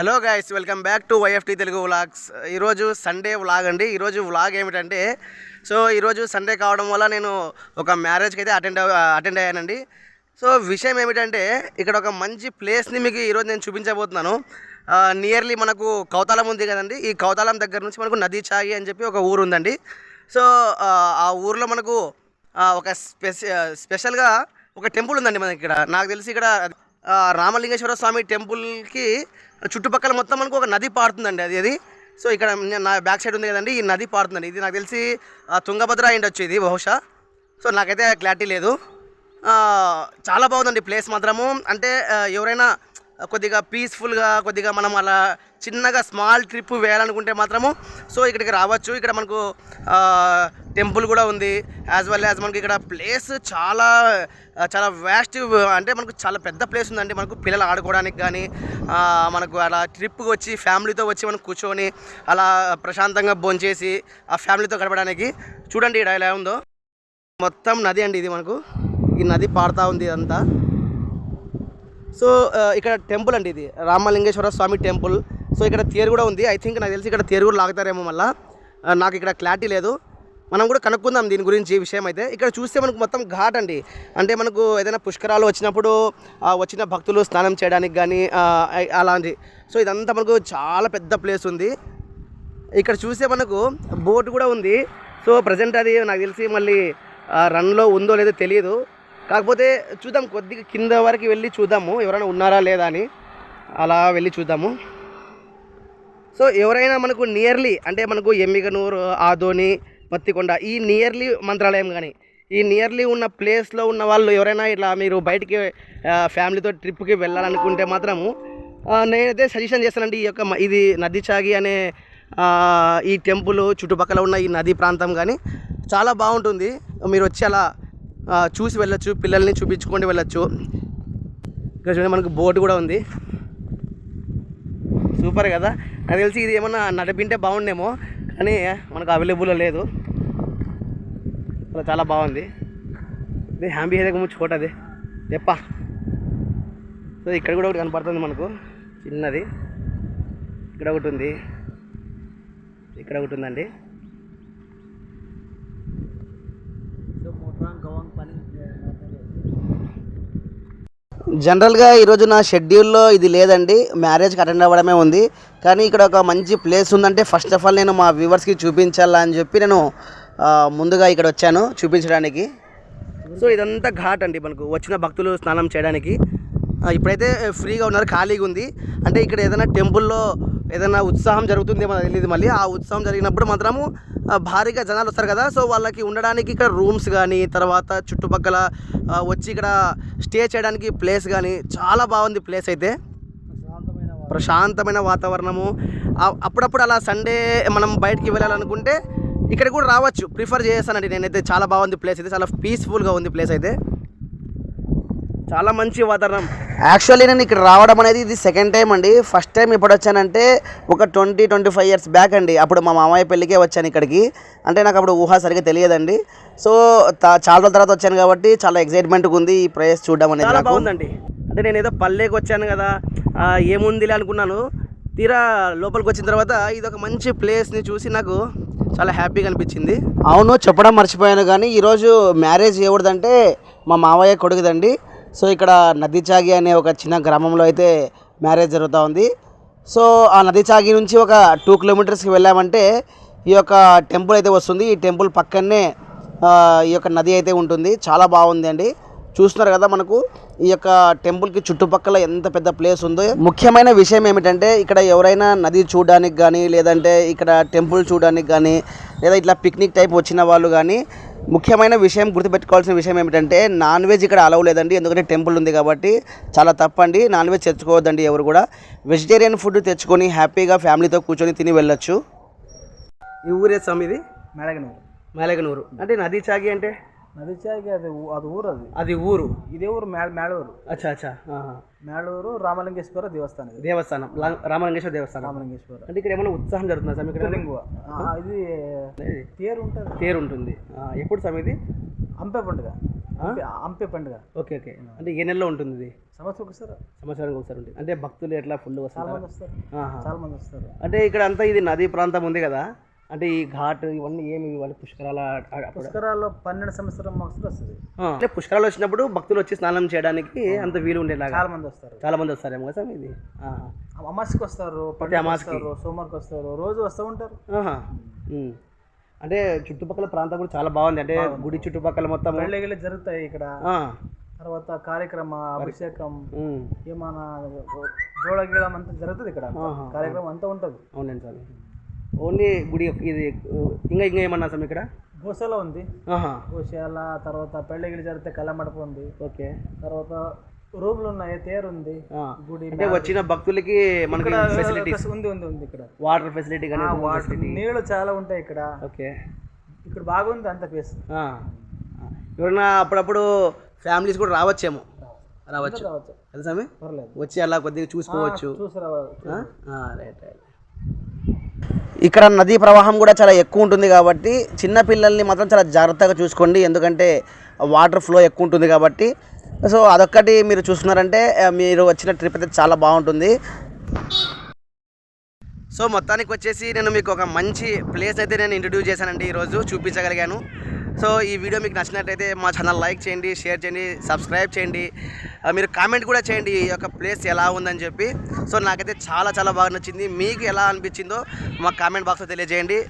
Hello guys welcome back to YFT Telugu vlogs ఈరోజు Sunday vlog అండి. ఈరోజు vlog ఏమిటంటే సో ఈరోజు సండే కావడం వల్ల నేను ఒక మ్యారేజ్కి అయితే అటెండ్ అటెండ్ అయ్యానండి. సో విషయం ఏమిటంటే ఇక్కడ ఒక మంచి ప్లేస్ని మీకు ఈరోజు నేను చూపించబోతున్నాను. నియర్లీ మనకు కౌతాలం ఉంది కదండి. ఈ కౌతాలం దగ్గర నుంచి మనకు నదీ చాగి అని చెప్పి ఒక ఊరు ఉందండి. సో ఆ, ఊర్లో మనకు ఒక స్పెష స్పెషల్గా ఒక టెంపుల్ ఉందండి మనకి ఇక్కడ. నాకు తెలిసి ఇక్కడ రామలింగేశ్వర స్వామి టెంపుల్కి చుట్టుపక్కల మొత్తం మనకు ఒక నది పారుతుందండి అది అది. సో ఇక్కడ నా బ్యాక్ సైడ్ ఉంది కదండి ఈ నది పారుతుందండి. ఇది నాకు తెలిసి తుంగభద్ర అయి వచ్చేది ఇది బహుశా. సో నాకైతే క్లారిటీ లేదు. చాలా బాగుందండి ప్లేస్ మాత్రము. అంటే ఎవరైనా కొద్దిగా పీస్ఫుల్గా కొద్దిగా మనం అలా చిన్నగా స్మాల్ ట్రిప్ వేయాలనుకుంటే మాత్రము సో ఇక్కడికి రావచ్చు. ఇక్కడ మనకు టెంపుల్ కూడా ఉంది. యాజ్ వెల్ యాజ్ మనకి ఇక్కడ ప్లేస్ చాలా చాలా వ్యాస్ట్ అంటే మనకు చాలా పెద్ద ప్లేస్ ఉందండి. మనకు పిల్లలు ఆడుకోవడానికి కానీ మనకు అలా ట్రిప్కి వచ్చి ఫ్యామిలీతో వచ్చి మనం కూర్చొని అలా ప్రశాంతంగా భోంచేసి ఆ ఫ్యామిలీతో గడపడానికి చూడండి ఇక్కడ ఎలా ఉందో. మొత్తం నది అండి ఇది మనకు. ఈ నది పాడుతూ ఉంది ఇదంతా. సో ఇక్కడ టెంపుల్ అండి ఇది. రామలింగేశ్వర స్వామి టెంపుల్. సో ఇక్కడ తేరు కూడా ఉంది. ఐ థింక్ నాకు తెలిసి ఇక్కడ తేరు కూడా లాగుతారేమో మళ్ళీ. నాకు ఇక్కడ క్లారిటీ లేదు. మనం కూడా కనుక్కుందాం దీని గురించి విషయం అయితే. ఇక్కడ చూస్తే మనకు మొత్తం ఘాట్ అండి. అంటే మనకు ఏదైనా పుష్కరాలు వచ్చినప్పుడు వచ్చిన భక్తులు స్నానం చేయడానికి కానీ అలాంటి. సో ఇదంతా మనకు చాలా పెద్ద ప్లేస్ ఉంది. ఇక్కడ చూస్తే మనకు బోట్ కూడా ఉంది. సో ప్రజెంట్ అది నాకు తెలిసి మళ్ళీ రన్లో ఉందో లేదో తెలియదు. కాకపోతే చూద్దాం కొద్దిగా కింద వరకు వెళ్ళి చూద్దాము. ఎవరైనా ఉన్నారా లేదా అని. అలా వెళ్ళి చూద్దాము. సో ఎవరైనా మనకు నియర్లీ అంటే మనకు ఎమ్మిగనూరు ఆదోని మత్తికొండ ఈ నియర్లీ మంత్రాలయం కానీ ఈ నియర్లీ ఉన్న ప్లేస్లో ఉన్న వాళ్ళు ఎవరైనా ఇట్లా మీరు బయటికి ఫ్యామిలీతో ట్రిప్కి వెళ్ళాలనుకుంటే మాత్రము నేనైతే సజెషన్ చేస్తానండి ఈ యొక్క ఇది నది చాగి అనే ఈ టెంపుల్ చుట్టుపక్కల ఉన్న ఈ నది ప్రాంతం కానీ చాలా బాగుంటుంది. మీరు వచ్చి అలా చూసి వెళ్ళొచ్చు పిల్లల్ని చూపించుకొని వెళ్ళొచ్చు. ఇక్కడ చూడండి మనకు బోట్ కూడా ఉంది. సూపర్ కదా? నాకు తెలిసి ఇది ఏమన్నా నడిపింటే బాగుండేమో కానీ మనకు అవైలబుల్లో లేదు. అలా చాలా బాగుంది. ఇది హ్యాంబీ హేదకు ముచ్చు కోటది తెప్ప. సో ఇక్కడ కూడా ఒకటి కనపడుతుంది మనకు. చిన్నది. ఇక్కడ ఒకటి ఉంది. ఇక్కడ ఒకటి ఉందండి. జనరల్గా ఈరోజు నా షెడ్యూల్లో ఇది లేదండి. మ్యారేజ్కి అటెండ్ అవ్వడమే ఉంది. కానీ ఇక్కడ ఒక మంచి ప్లేస్ ఉందంటే ఫస్ట్ ఆఫ్ ఆల్ నేను మా వ్యూవర్స్కి చూపించాలా అని చెప్పి నేను ముందుగా ఇక్కడ వచ్చాను చూపించడానికి. సో ఇదంతా ఘాట్ అండి మనకు. వచ్చిన భక్తులు స్నానం చేయడానికి. ఇప్పుడైతే ఫ్రీగా ఉన్నారు ఖాళీగా ఉంది. అంటే ఇక్కడ ఏదైనా టెంపుల్లో ఏదైనా ఉత్సాహం జరుగుతుందేమో తెలియదు మళ్ళీ. ఆ ఉత్సవం జరిగినప్పుడు మాత్రము భారీగా జనాలు వస్తారు కదా. సో వాళ్ళకి ఉండడానికి ఇక్కడ రూమ్స్ కానీ తర్వాత చుట్టుపక్కల వచ్చి ఇక్కడ స్టే చేయడానికి ప్లేస్ కానీ చాలా బాగుంది ప్లేస్ అయితే. ప్రశాంతమైన వాతావరణము. అప్పుడప్పుడు అలా సండే మనం బయటికి వెళ్ళాలనుకుంటే ఇక్కడ కూడా రావచ్చు. ప్రిఫర్ చేస్తానండి నేనైతే. చాలా బాగుంది ప్లేస్ అయితే. చాలా పీస్ఫుల్గా ఉంది ప్లేస్ అయితే. చాలా మంచి వాతావరణం. యాక్చువల్లీ నేను ఇక్కడ రావడం అనేది ఇది సెకండ్ టైం అండి. ఫస్ట్ టైం ఎప్పుడు వచ్చానంటే ఒక twenty twenty five years back అండి. అప్పుడు మా మామయ్య పెళ్ళికే వచ్చాను ఇక్కడికి. అంటే నాకు అప్పుడు ఊహ సరిగ్గా తెలియదండి. సో చాలా రోజుల తర్వాత వచ్చాను కాబట్టి చాలా ఎక్సైట్మెంట్గా ఉంది ఈ ప్లేస్ చూడడం అనేది చాలా బాగుందండి. అంటే నేను ఏదో పల్లెకి వచ్చాను కదా ఆ, ఏముందిలే అనుకున్నాను. తీరా లోపలికి వచ్చిన తర్వాత ఇది ఒక మంచి ప్లేస్ని చూసి నాకు చాలా హ్యాపీగా అనిపించింది. అవును చెప్పడం మర్చిపోయాను కానీ ఈరోజు మ్యారేజ్ ఎవరిదంటే మా మావయ్య కొడుకుదండి. సో ఇక్కడ నదిచాగి అనే ఒక చిన్న గ్రామంలో అయితే మ్యారేజ్ జరుగుతూ ఉంది. సో ఆ నదిచాగి నుంచి ఒక టూ కిలోమీటర్స్కి వెళ్ళామంటే ఈ యొక్క టెంపుల్ అయితే వస్తుంది. ఈ టెంపుల్ పక్కనే ఈ యొక్క నది అయితే ఉంటుంది. చాలా బాగుంది అండి చూస్తున్నారు కదా మనకు? ఈ యొక్క టెంపుల్కి చుట్టుపక్కల ఎంత పెద్ద ప్లేస్ ఉందో. ముఖ్యమైన విషయం ఏమిటంటే ఇక్కడ ఎవరైనా నది చూడడానికి కానీ లేదంటే ఇక్కడ టెంపుల్ చూడడానికి కానీ లేదా ఇట్లా పిక్నిక్ టైప్ వచ్చిన వాళ్ళు కానీ ముఖ్యమైన విషయం గుర్తుపెట్టుకోవాల్సిన విషయం ఏమిటంటే నాన్ వెజ్ ఇక్కడ అలవ్ లేదండి. ఎందుకంటే టెంపుల్ ఉంది కాబట్టి చాలా తప్పండి. నాన్ వెజ్ తెచ్చుకోవద్దండి ఎవరు కూడా. వెజిటేరియన్ ఫుడ్ తెచ్చుకొని హ్యాపీగా ఫ్యామిలీతో కూర్చొని తిని వెళ్ళొచ్చు. ఈ ఊరే స్వామి ఇది? మేడగనూరు మేలగనూరు. అంటే నది చాగి అంటే? నది చాకి అది అది ఊరు అది. అది ఊరు. ఇదే ఊరు మేడ మేడూరు అచ్చా అచ్చా. ఆహా. మేడూరు రామలింగేశ్వర దేవస్థానం దేవస్థానం. రామలింగేశ్వర దేవస్థానం. రామలింగేశ్వర. అంటే ఇక్కడ ఏమైనా ఉత్సాహం జరుగుతుందా స్వామి ఇక్కడ ఇది తేరు ఉంటుంది. తేరు ఉంటుంది. ఎప్పుడు స్వామి ఇది అంపే పండుగ. హంపి పండుగ. Okay okay. అంటే ఏ నెలలో ఉంటుంది ఇది? సంవత్సరం ఒకసారి. సంవత్సరానికి ఒకసారి ఉంటుంది. అంటే భక్తులు ఎట్లా ఫుల్ వస్తారు. చాలా మంది వస్తారు. అంటే ఇక్కడ అంతా ఇది నదీ ప్రాంతం ఉంది కదా? అంటే ఈ ఘాట్ ఇవన్నీ ఏమి ఇవన్నీ పుష్కరాల పుష్కరాల్లో పన్నెండు సంవత్సరం వస్తుంది. అంటే పుష్కరాలు వచ్చినప్పుడు భక్తులు వచ్చి స్నానం చేయడానికి అంత వీలు ఉండేలాగా? చాలా మంది వస్తారు. చాలా మంది వస్తారేమో కదా స్వామి ఇది. అమాస్కి వస్తారు వస్తారు సోమవారికి వస్తారు రోజు వస్తూ ఉంటారు. అంటే చుట్టుపక్కల ప్రాంతం కూడా చాలా బాగుంది. అంటే గుడి చుట్టుపక్కల మొత్తం పెళ్ళిళ్ళు జరుగుతాయి ఇక్కడ. తర్వాత కార్యక్రమ అభిషేకం ఏమన్నా జోడగీళం అంతా జరుగుతుంది ఇక్కడ. కార్యక్రమం అంతా ఉంటుంది. అవునండి స్వామి. ఓన్లీ గుడి ఇది ఇంకా ఇంకా ఏమన్నా స్వామి ఇక్కడ? గోశాల ఉంది. గోశాల తర్వాత పెళ్ళిళ్ళు జరిగితే కళ్ళమడప ఉంది. ఓకే. తర్వాత రూమ్లు ఉన్నాయి తేరు ఉంది. గుడి అంటే వచ్చిన భక్తులకి మనకి ఫెసిలిటీ ఉంది ఉంది ఉంది ఇక్కడ. వాటర్ ఫెసిలిటీ కానీ వాటర్ నీళ్ళు చాలా ఉంటాయి ఇక్కడ. ఓకే. ఇక్కడ బాగుంది అంత ప్లేస్. ఎవరైనా అప్పుడప్పుడు ఫ్యామిలీస్ కూడా రావచ్చేమో? రావచ్చు. పర్లేదు. వచ్చి అలా కొద్దిగా చూసుకోవచ్చు. చూసి రావచ్చు. రైట్ రైట్ ఇక్కడ నదీ ప్రవాహం కూడా చాలా ఎక్కువ ఉంటుంది కాబట్టి చిన్న పిల్లల్ని మాత్రం చాలా జాగ్రత్తగా చూసుకోండి. ఎందుకంటే వాటర్ ఫ్లో ఎక్కువ ఉంటుంది కాబట్టి. సో అదొక్కటి మీరు చూస్తున్నారంటే మీరు వచ్చిన ట్రిప్ అయితే చాలా బాగుంటుంది. సో మొత్తానికి వచ్చేసి నేను మీకు ఒక మంచి ప్లేస్ అయితే నేను ఇంట్రడ్యూస్ చేశానండి ఈరోజు. చూపించగలిగాను. సో ఈ వీడియో మీకు నచ్చినట్లయితే మా ఛానల్ లైక్ చేయండి షేర్ చేయండి సబ్స్క్రైబ్ చేయండి. మీరు కామెంట్ కూడా చేయండి ఈ యొక్క ప్లేస్ ఎలా ఉందని చెప్పి. సో నాకైతే చాలా చాలా బాగా నచ్చింది. మీకు ఎలా అనిపించిందో మా కామెంట్ బాక్స్లో తెలియజేయండి.